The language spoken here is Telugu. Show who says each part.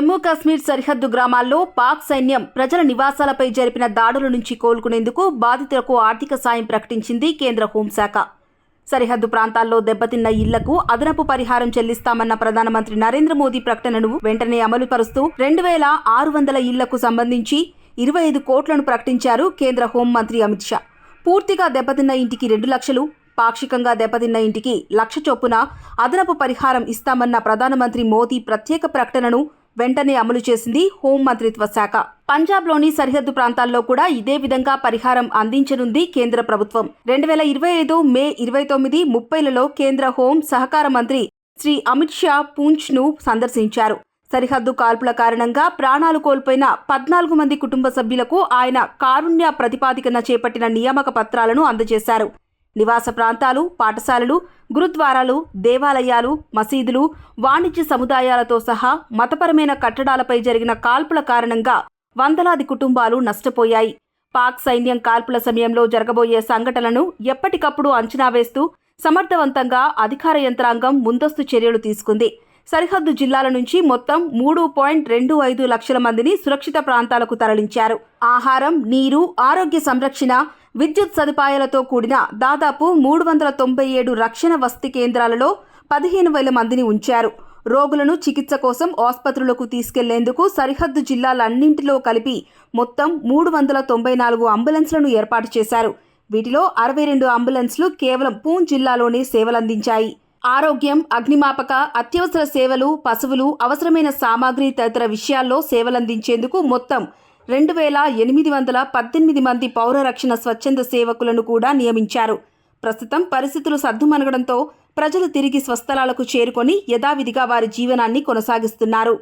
Speaker 1: జమ్మూ కాశ్మీర్ సరిహద్దు గ్రామాల్లో పాక్ సైన్యం ప్రజల నివాసాలపై జరిపిన దాడుల నుంచి కోలుకునేందుకు బాధితులకు ఆర్థిక సాయం ప్రకటించింది కేంద్ర హోంశాఖ. సరిహద్దు ప్రాంతాల్లో దెబ్బతిన్న ఇళ్ళకు అదనపు పరిహారం చెల్లిస్తామన్న ప్రధానమంత్రి నరేంద్ర మోదీ ప్రకటనను వెంటనే అమలు పరుస్తూ రెండు వేల ఆరు వందల ఇళ్ళకు సంబంధించి ఇరవై ఐదు కోట్లను ప్రకటించారు కేంద్ర హోంమంత్రి అమిత్ షా. పూర్తిగా దెబ్బతిన్న ఇంటికి రెండు లక్షలు పాక్షికంగా దెబ్బతిన్న ఇంటికి లక్ష చొప్పున అదనపు పరిహారం ఇస్తామన్న ప్రధానమంత్రి మోదీ ప్రత్యేక ప్రకటనను వెంటనే అమలు చేసింది హోం మంత్రిత్వ శాఖ. పంజాబ్లోని సరిహద్దు ప్రాంతాల్లో కూడా ఇదే విధంగా పరిహారం అందించనుంది కేంద్ర ప్రభుత్వం. రెండు వేల ఇరవై ఐదు మే ఇరవై తొమ్మిది ముప్పైలలో కేంద్ర హోం సహకార మంత్రి శ్రీ అమిత్ షా పూంచ్ను సందర్శించారు. సరిహద్దు కాల్పుల కారణంగా ప్రాణాలు కోల్పోయిన పద్నాలుగు మంది కుటుంబ సభ్యులకు ఆయన కారుణ్య ప్రతిపాదికన చేపట్టిన నియామక పత్రాలను అందజేశారు. నివాస ప్రాంతాలు పాఠశాలలు గురుద్వారాలు దేవాలయాలు మసీదులు వాణిజ్య సముదాయాలతో సహా మతపరమైన కట్టడాలపై జరిగిన కాల్పుల కారణంగా వందలాది కుటుంబాలు నష్టపోయాయి. పాక్ సైన్యం కాల్పుల సమయంలో జరగబోయే సంఘటనలను ఎప్పటికప్పుడు అంచనా వేస్తూ సమర్థవంతంగా అధికార యంత్రాంగం ముందస్తు చర్యలు తీసుకుంది. సరిహద్దు జిల్లాల నుంచి మొత్తం మూడు పాయింట్ రెండు ఐదు లక్షల మందిని సురక్షిత ప్రాంతాలకు తరలించారు. ఆహారం నీరు ఆరోగ్య సంరక్షణ విద్యుత్ సదుపాయాలతో కూడిన దాదాపు మూడు వందల తొంభై ఏడు రక్షణ వసతి కేంద్రాలలో పదిహేను వేల మందిని ఉంచారు. రోగులను చికిత్స కోసం ఆసుపత్రులకు తీసుకెళ్ళేందుకు సరిహద్దు జిల్లాలన్నింటిలో కలిపి మొత్తం మూడు వందల తొంభై నాలుగు అంబులెన్స్లను ఏర్పాటు చేశారు. వీటిలో అరవై రెండు అంబులెన్స్లు కేవలం పూన్ జిల్లాలోనే సేవలందించాయి. ఆరోగ్యం అగ్నిమాపక అత్యవసర సేవలు పశువులు అవసరమైన సామాగ్రి తదితర విషయాల్లో సేవలందించేందుకు మొత్తం రెండు వేల ఎనిమిది వందల పద్దెనిమిది మంది పౌర రక్షణ స్వచ్ఛంద సేవకులను కూడా నియమించారు. ప్రస్తుతం పరిస్థితులు సర్దుమనగడంతో ప్రజలు తిరిగి స్వస్థలాలకు చేరుకొని యథావిధిగా వారి జీవనాన్ని కొనసాగిస్తున్నారు.